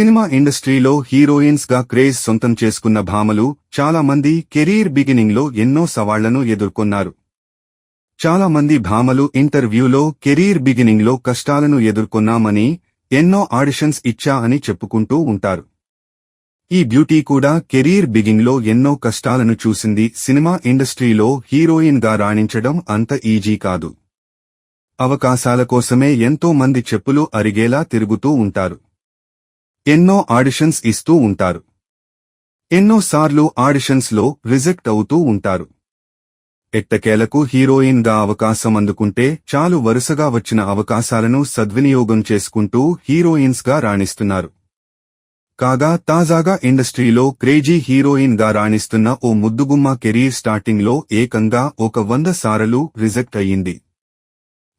Cinema ఇండస్ట్రీలో హీరోయిన్స్గా craze సొంతం చేసుకున్న భామలు చాలా మంది కెరీర్ బిగినింగ్లో ఎన్నో సవాళ్ళను ఎదుర్కొన్నారు. చాలా మంది భామలు ఇంటర్వ్యూలో కెరీర్ బిగినింగ్లో కష్టాలను ఎదుర్కొన్నామని ఎన్నో ఆడిషన్స్ ఇచ్చా అని చెప్పుకుంటూ ఉంటారు. ఈ బ్యూటీ కూడా కెరీర్ బిగింగ్లో లో ఎన్నో కష్టాలను చూసింది సినిమా ఇండస్ట్రీలో హీరోయిన్గా రాణించడం అంత ఈజీ కాదు. అవకాశాల కోసమే ఎంతో మంది చెప్పులు అరిగేలా తిరుగుతూ ఉంటారు. ఎన్నో ఆడిషన్స్ ఇస్తూ ఉంటారు. ఎన్నోసార్లు ఆడిషన్స్లో రిజెక్ట్ అవుతూ ఉంటారు. ఎట్టకేలకు హీరోయిన్గా అవకాశం అందుకుంటే చాలు వరుసగా వచ్చిన అవకాశాలను సద్వినియోగం చేసుకుంటూ హీరోయిన్స్గా రాణిస్తున్నారు. కాగా తాజాగా ఇండస్ట్రీలో క్రేజీ హీరోయిన్గా రాణిస్తున్న ఓ ముద్దుగుమ్మ కెరీర్ స్టార్టింగ్లో ఏకంగా ఒక వంద సారలు రిజెక్ట్ అయ్యింది.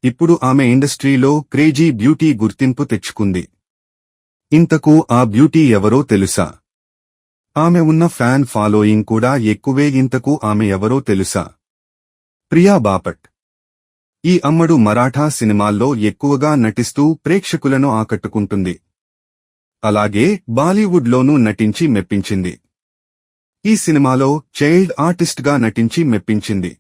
ఇప్పుడు ఆమె ఇండస్ట్రీలో క్రేజీ బ్యూటీ గుర్తింపు తెచ్చుకుంది. ఇంతకు ఆ బ్యూటీ ఎవరో తెలుసా? ఆమె ఉన్న ఫ్యాన్ ఫాలోయింగ్ కూడా ఎక్కువే ఇంతకు ఆమె ఎవరో తెలుసా? ప్రియా బాపట్. ఈ అమ్మడు మరాఠా సినిమాల్లో ఎక్కువగా నటిస్తూ ప్రేక్షకులను ఆకట్టుకుంటుంది. అలాగే బాలీవుడ్లోనూ నటించి మెప్పించింది. ఈ సినిమాలో చైల్డ్ ఆర్టిస్ట్గా నటించి మెప్పించింది.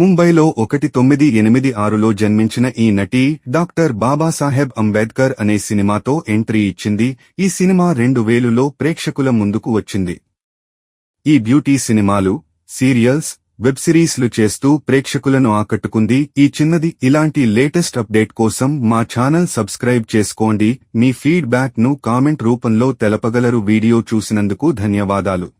ముంబైలో ఒకటి తొమ్మిది ఎనిమిది ఆరులో జన్మించిన ఈ నటి డాక్టర్ బాబాసాహెబ్ అంబేద్కర్ అనే సినిమాతో ఎంట్రీ ఇచ్చింది. ఈ సినిమా రెండు వేలులో ప్రేక్షకుల ముందుకు వచ్చింది. ఈ బ్యూటీ సినిమాలు సీరియల్స్ వెబ్ సిరీస్లు చేస్తూ ప్రేక్షకులను ఆకట్టుకుంది. ఈ చిన్నది ఇలాంటి లేటెస్ట్ అప్డేట్ కోసం మా ఛానల్ సబ్స్క్రైబ్ చేసుకోండి. మీ ఫీడ్బ్యాక్ను కామెంట్ రూపంలో తెలపగలరు. వీడియో చూసినందుకు ధన్యవాదాలు.